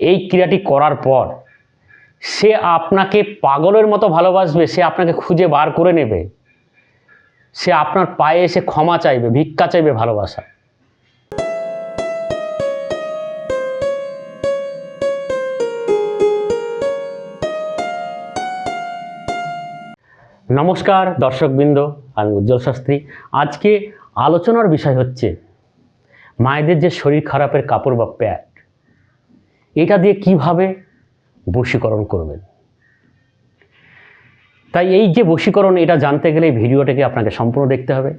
এই ক্রিয়াটি করার পর সে আপনাকে পাগলের মতো ভালোবাসবে, সে আপনাকে খুঁজে বার করে নেবে। সে আপনার পায়ে এসে ক্ষমা চাইবে, ভিক্ষা চাইবে ভালোবাসা। নমস্কার দর্শকবৃন্দ, আমি উজ্জ্বল শাস্ত্রী। আজকে আলোচনার বিষয় হচ্ছে মায়েদের যে শরীর খারাপের কাপড় বা প্যাড এটা দিয়ে কীভাবে বশীকরণ করবেন? তাই এই যে বশীকরণ, এটা জানতে গেলে ভিডিওটাকে আপনাকে সম্পূর্ণ দেখতে হবে।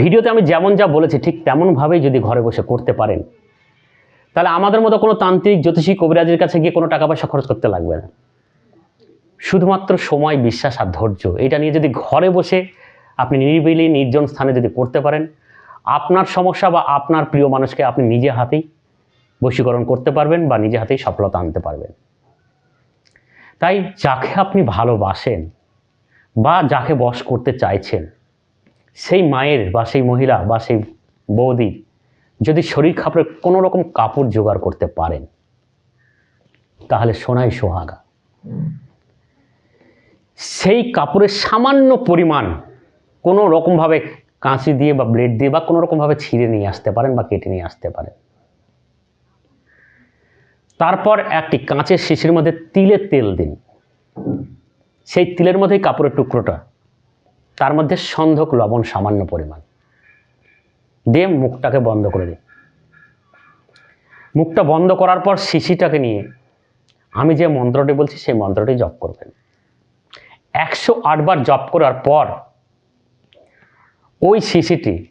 ভিডিওতে আমি যেমন যা বলেছি, ঠিক তেমনভাবেই যদি ঘরে বসে করতে পারেন, তাহলে আমাদের মতো কোনো তান্ত্রিক, জ্যোতিষী, কবিরাজের কাছে গিয়ে কোনো টাকা পয়সা খরচ করতে লাগবে না। শুধুমাত্র সময়, বিশ্বাস আর ধৈর্য, এটা নিয়ে যদি ঘরে বসে আপনি নিরিবিলি, নির্জন স্থানে যদি করতে পারেন, আপনার সমস্যা বা আপনার প্রিয় মানুষকে আপনি নিজে হাতেই বশীকরণ করতে পারবেন বা নিজে হাতেই সফলতা আনতে পারবেন। তাই যাকে আপনি ভালোবাসেন বা যাকে বশ করতে চাইছেন, সেই মায়ের বা সেই মহিলা বা সেই বৌদি যদি শরীর খাপড়ে কোনো রকম কাপড় জোগাড় করতে পারেন, তাহলে সোনাই সোহাগা। সেই কাপড়ের সামান্য পরিমাণ কোনো রকমভাবে কাঁচি দিয়ে বা ব্লেড দিয়ে বা কোনো রকমভাবে ছিঁড়ে নিয়ে আসতে পারেন বা কেটে নিয়ে আসতে পারেন। তারপর একটি কাঁচের শিশির মধ্যে তিলের তেল দিন। সেই তিলের মধ্যেই কাপড়ের টুকরোটা। তার মধ্যে সন্ধক লবণ সামান্য পরিমাণ। দিয়ে মুখটাকে বন্ধ করে দিন। মুখটা বন্ধ করার পর শিশিটাকে নিয়ে আমি যে মন্ত্রটি বলছি, সেই মন্ত্রটি জপ করবেন। একশো আটবার জপ করার পর ওই শিশিটি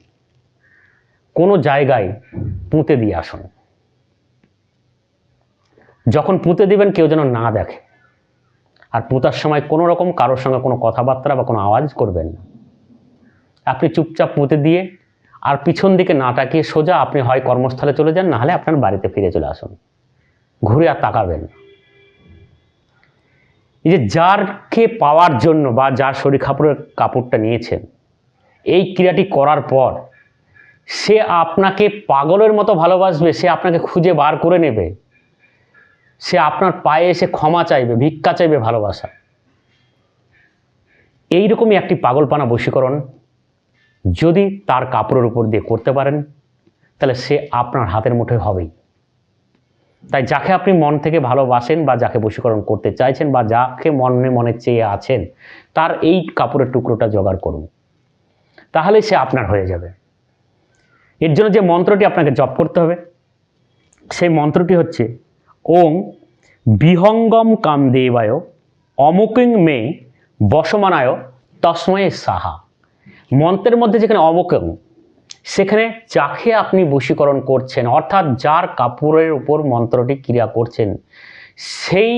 কোনো জায়গায় পুঁতে দিয়ে আসুন। যখন পুঁতে দিবেন, কেউ যেন না দেখে। আর পুঁতার সময় কোনো রকম কারোর সঙ্গে কোনো কথাবার্তা বা কোনো আওয়াজ করবেন না। আপনি চুপচাপ পুঁতে দিয়ে আর পিছন দিকে না তাকিয়ে সোজা আপনি হয় কর্মস্থলে চলে যান নাহলে আপনার বাড়িতে ফিরে চলে আসুন। ঘুরে আর তাকাবেন এই যে যারকে পাওয়ার জন্য বা যার শরীর কাপড়ের কাপড়টা নিয়েছেন, এই ক্রিয়াটি করার পর সে আপনাকে পাগলের মতো ভালোবাসবে, সে আপনাকে খুঁজে বার করে নেবে। সে আপনার পায়ে এসে ক্ষমা চাইবে, ভিক্ষা চাইবে ভালোবাসা। এইরকমই একটি পাগলপানা বশীকরণ যদি তার কাপড়ের উপর দিয়ে করতে পারেন, তাহলে সে আপনার হাতের মুঠোয় হবেই। তাই যাকে আপনি মন থেকে ভালোবাসেন বা যাকে বশীকরণ করতে চাইছেন বা যাকে মনে মনে চেয়ে আছেন, তার এই কাপড়ের টুকরোটা জোগাড় করুন। তাহলে সে আপনার হয়ে যাবে। এর জন্য যে মন্ত্রটি আপনাকে জপ করতে হবে, সেই মন্ত্রটি হচ্ছে ওং বিহঙ্গম কামদেবায়, অমুকিং মে বসমানায়, তসময়ে সাহা। মন্ত্রের মধ্যে যেখানে অমুকিং, সেখানে যাকে আপনি বশীকরণ করছেন, অর্থাৎ যার কাপড়ের উপর মন্ত্রটি ক্রিয়া করছেন, সেই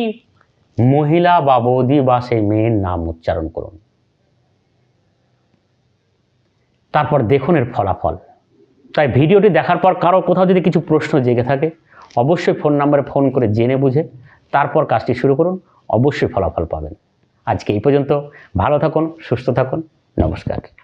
মহিলা বা বৌদি বা সেই মেয়ের নাম উচ্চারণ করুন। তারপর দেখুন এর ফলাফল। তাই ভিডিওটি দেখার পর কারও কোথাও যদি কিছু প্রশ্ন জেগে থাকে অবশ্যই ফোন নাম্বারে ফোন করে জেনে বুঝে তারপর কাজটি শুরু করুন, অবশ্যই ফলাফল পাবেন। আজকে এই পর্যন্ত, ভালো থাকুন, সুস্থ থাকুন, নমস্কার।